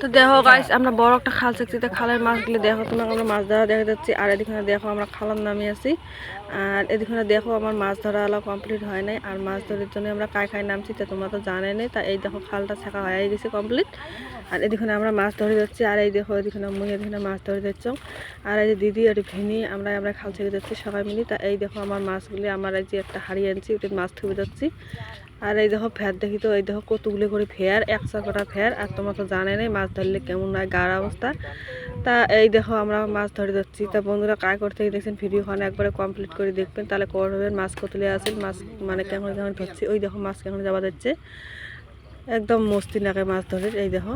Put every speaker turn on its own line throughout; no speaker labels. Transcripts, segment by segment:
তো দেখো গাইস আমরা বড় একটা খাল চাচ্ছি তো খালের মাছগুলো দেখো তোমাকে আমরা মাছ ধরা দেখা যাচ্ছি। আর এদিকে দেখো, আমরা খালার নামিয়ে আছি। আর এদিকে দেখো আমার মাছ ধরা আলা কমপ্লিট হয় নাই, আর মাছ ধরার জন্য আমরা কায় খায় নামছি তা তোমরা তো জানে নাই, তা এই দেখো খালটা ছাকা হয়ে গেছে কমপ্লিট আর এদিকে আমরা মাছ ধরে যাচ্ছি, আর এই দেখো এদিকে মুই, এদিকে মাছ ধরে যাচ্ছ। আর এই যে দিদি, আর ভিনি, আমরা আমরা খাল থেকে যাচ্ছি সবাই মিলি। তা এই দেখো আমার মাছগুলি, আমার এই যে একটা হারিয়ে আনছি ওটা মাছ থুবে যাচ্ছি। আর এই দেখো ফের দেখি তো, এই দেখো কতগুলো করে ফের, একশো কটা ফের, আর তোমার তো জানে নাই মাছ ধরলে কেমন হয় গার অবস্থা। তা, এই দেখো আমরা মাছ ধরে যাচ্ছি। তা বন্ধুরা কায় করতে দেখছেন ভিডিওখানে একবারে কমপ্লিট করে দেখবেন। তাহলে করবেন মাছ কতলে আসেন মাছ মানে কেমন কেমন ধরছি। ওই দেখো মাছ কেমন যাওয়া যাচ্ছে। একদম মস্তি নাকে মাছ ধরে, এই দেখো।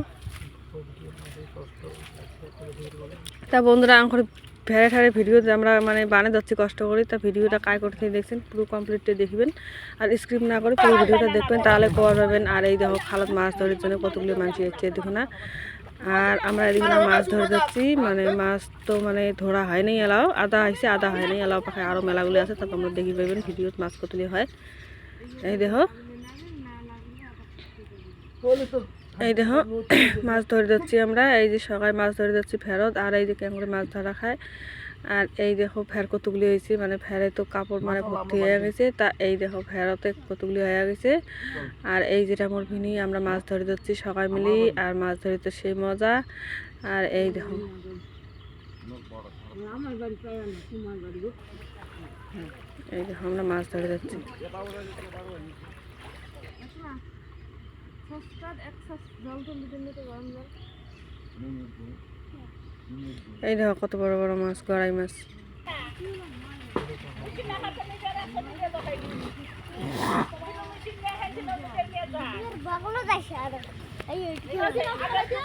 তা বন্ধুরা, আমার ফেরে ঠেরে ভিডিও আমরা মানে বানে যাচ্ছি, কষ্ট করি, তা ভিডিওটা কায় করতে দেখছেন, পুরো কমপ্লিটটা দেখবেন। আর স্ক্রিপ না করে পুরো ভিডিওটা দেখবেন, তাহলে কর পাবেন আর এই দেখো, খালত মাছ ধরার জন্য কতগুলো মানুষ এসছে দেখো না। আর আমরা এদিকে মাছ ধরে যাচ্ছি। মানে মাছ তো মানে ধরা হয় নাই এলাও। আদা হয়েছে আদা হয় নাই এলাও। পাখে আরও মেলাগুলি আছে তা তোমরা দেখি পাবেন ভিডিওত মাছ কতলি হয়। এই দেখো। এই দেখো। মাছ ধরে যাচ্ছি আমরা। এই যে সকাল মাছ ধরে যাচ্ছি ফেরত। আর এই যে ক্যাঙ্গুরে মাছ ধরা খায়। আর এই দেখো ফের কতগুলি হয়েছে মানে ফেরে তো কাপড় মানে ভর্তি হয়ে গেছে তা এই দেখো ফেরতে কতগুলি হয়ে গেছে। আর এই যেটা মোর ভিনি আমরা মাছ ধরে ধরছি সবাই মিলি আর মাছ ধরে তো সেই মজা। আর এই দেখো। এই দেখো আমরা মাছ ধরে যাচ্ছি এই দেখো কত বড় বড় মাছ, গড়াই মাছ।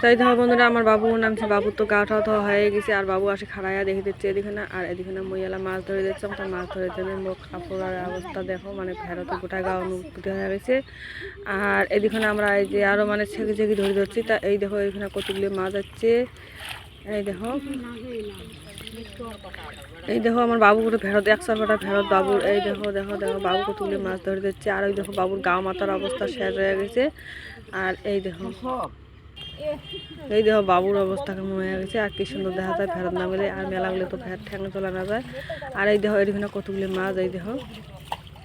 তাই দেখো বন্ধুরা, আমার বাবু নামছে বাবুর তো গা ঠাও হয়ে গেছে, আর বাবু আসে খাড়াইয়া দেখে দিচ্ছে এদিকে না, আর এদিকে না মইয়ালা মাছ ধরে দিচ্ছে তার মাছ ধরে জন্য মুখ কাপড়ের অবস্থা দেখো মানে ফেরত গোটা গা অনুভূতি হয়ে গেছে। আর এদিকে আমরা এই যে আরও মানে ছেঁকে ছেঁকে ধরে ধরছি, তা এই দেখো এখানে কতগুলি মাছ আছে। এই দেখো। এই দেখো আমার বাবু করে ফেরত একশো কটা ফেরত বাবুর, এই দেখো দেখো দেখো বাবু কতগুলি মাছ ধরে দিচ্ছে। আর ওই দেখো বাবুর গা মাথার অবস্থা শেষ হয়ে গেছে। আর এই দেখো এই দেখো বাবুর অবস্থা কেমন হয়ে গেছে। আর কি সুন্দর দেখা যায় ফেরত না গেলে। আর মেলাগুলো তো ফের ঠ্যাঙে চলে না যায়। আর এই দেখো, এখানে কতগুলি মাছ, এই দেখো।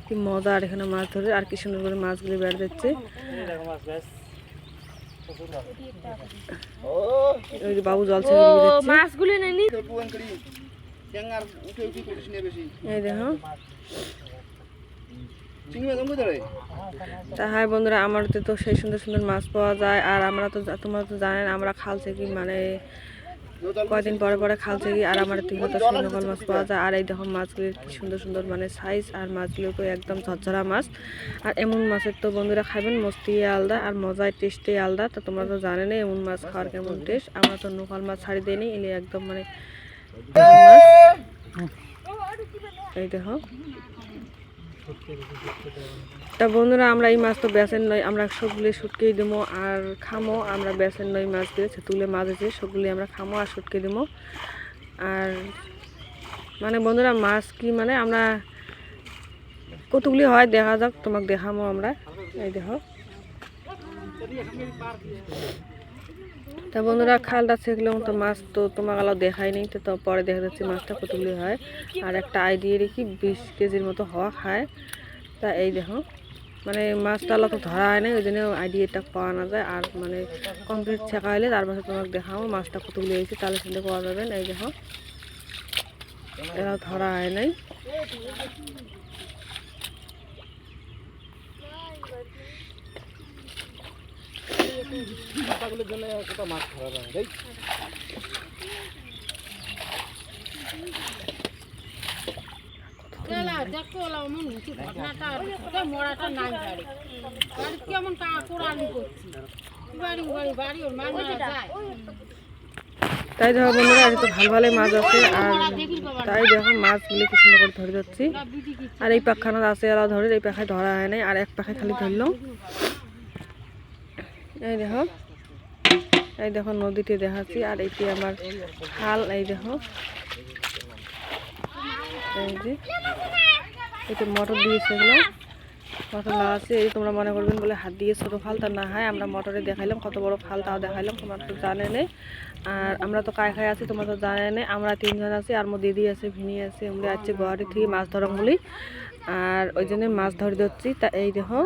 কি মজা আর এখানে মাছ ধরে। আর কি সুন্দর করে মাছগুলি বেড়ে দিচ্ছে। ওই বাবু জল ছেড়ে দিচ্ছে
মাছগুলি নেনি
এই দেখো তা হ্যাঁ বন্ধুরা আমার তো সেই সুন্দর সুন্দর মাছ পাওয়া যায় আর আমরা তো তোমরা তো জানেন আমরা খাল থেকে মানে কয়দিন পরে পরে খাল থেকে আর আমার থেকে তো সুন্দর মাছ পাওয়া যায়। আর এই দেখো মাছগুলি কি সুন্দর সুন্দর মানে সাইজ আর মাছগুলো তো একদম ঝরঝরা মাছ। আর এমন মাছের তো বন্ধুরা খাবেন মস্তি আলাদা আর মজায় টেস্টে আলাদা। তো তোমরা তো জানে না এমন মাছ খাওয়ার কেমন টেস্ট আমরা তো নোকাল মাছ ছাড়ি দিই নি এলে একদম মানে এই দেখো। তা বন্ধুরা, আমরা এই মাছ তো বেসেন নয় আমরা সবগুলি শুটকেই দেবো আর খামো। আমরা বেসেন নয় মাছ দিয়েছে তুলে মাছ আছে, সবগুলি আমরা খামো আর শুটকে দেবো আর মানে বন্ধুরা, মাছ কি মানে আমরা কতগুলি হয় দেখা যাক, তোমাকে দেখামো আমরা। এই দেখো। তা বন্ধুরা খালটা ছেঁকলাম তো মাছ তো তোমাকে আলাদা দেখায়নি তো পরে দেখা যাচ্ছে মাছটা কতগুলি হয়। আর একটা আইডিয়া রেখি বিশ কেজির মতো হওয়া খায়। তা এই দেখো মানে মাছটা আলাদা তো ধরা হয় না ওই জন্য আইডিয়াটা পাওয়া না যায়। আর মানে কমপ্লিট ছেঁকা হলে তারপরে তোমাকে দেখাবো মাছটা কতগুলি হয়েছে, তাহলে শুনতে পাওয়া যাবেন এই দেখো, এরা ধরা হয় নাই।
গেলা দেখো ওলা অমন হচ্ছে ঘটনাটা ওটা মরাটা নাই বাড়ি বাড়ি কেমন কোরআনি করছি বাড়ি বাড়ি বাড়ি ওর মা যায়
তাই দেখো বন্ধুরা আজ তো ভালো ভালোই মাছ আছে, আর তাই দেখো মাছগুলি কি সুন্দর করে ধরে যাচ্ছি। আর এই পাখানা আছে এরা ধরে, এই পাখায় ধরা হয় নাই, আর এক পাখায় খালি ধরলাম। এই দেখো। এই দেখো নদীতে দেখাচ্ছি, আর এটি আমার খাল, এই দেখো। এই যে মটর দিয়েছে এগুলো। মটর লাগাচ্ছি এই তোমরা মনে করবেন বলে হাত দিয়ে ছোটো খাল তা না হয়, আমরা মটরে দেখাইলাম, কত বড় খাল তাও দেখাইলাম, তোমরা তো জানে নেই আর আমরা তো কায় খাই আছি, তোমরা তো জানে নেই আমরা তিনজন আছি, আর মোর দিদি আছে, ভিনি আছে আমরা আছে গুয়াহাটি থেকে মাছ ধরম বলি। আর ওই জন্য মাছ ধরে দিচ্ছি তা এই দেখো,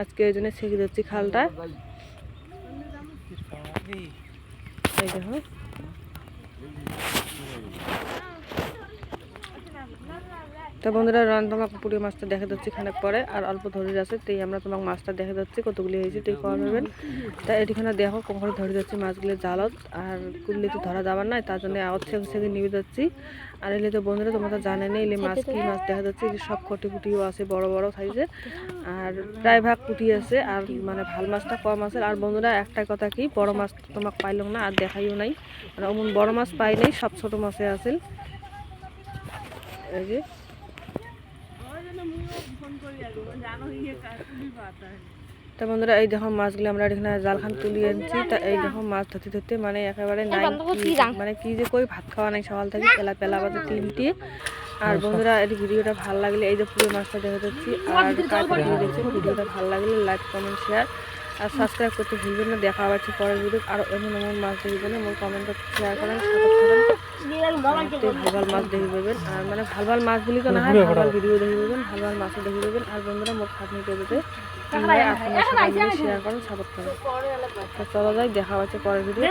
আজকে ওই জন্য ছেঁকে দিচ্ছি খালটা। এই দেখো তো বন্ধুরা রান তোমাকে পুরো মাছটা দেখা দিচ্ছি খানিক পরে, আর অল্প ধরে আছে, তাই আমরা তোমাকে মাছটা দেখা দিচ্ছি কতগুলি হয়েছে, তুই কম নেবেন। তা এটিখানে দেখো, কখন ধরে যাচ্ছি মাছগুলো জালত, আর কুললে তো ধরা যাবার নাই তার জন্য আগত থেকে থেকে নিবে যাচ্ছি। আর এলে তো বন্ধুরা, তোমরা তো জানে না, এলে মাছ কি মাছ দেখা যাচ্ছে যে সব কটি কুটিও আছে, বড় বড় সাইজের আর প্রায় ভাগ কুটি আছে, আর মানে ভালো মাছটা কম আছে। আর বন্ধুরা একটা কথা কি, বড় মাছ তোমাকে পাইলাম না, আর দেখাইও নাই। মানে অমন বড় মাছ পাই নাই, সব ছোট মাছে আছে। এই যে তা বন্ধুরা এই দেখো মাছগুলো আমরা এখানে জালখান তুলি আনছি তা এই দেখো মাছ ধরতে ধরতে মানে একেবারে নাই মানে কি যে কই ভাত খাওয়া নাই সকাল থেকে পেলা পেলা বাজে তিনটে। আর বন্ধুরা এই ভিডিওটা ভালো লাগলে এই যে পুরো মাছটা দেখে যাচ্ছি। আর দেখছি ভিডিওটা ভালো লাগলে লাইক কমেন্ট শেয়ার আর সাবস্ক্রাইব করতে ভুলবেন না দেখা পাচ্ছি পরের ভিডিও আর এমন এমন মাছ দেখবেন আমার কমেন্ট শেয়ার করেন ভালো ভালো মাছ দেখি পাবেন আর মানে ভালো ভালো মাছ বলি তো না ভালো ভালো ভিডিও দেখি পাবেন ভালো ভালো মাছও দেখি পাবেন আর বন্ধুরা মোট খাটনি পেতে আপনারা শেয়ার করেন সাপোর্ট করেন। চলো যাই দেখা হচ্ছে পরের ভিডিও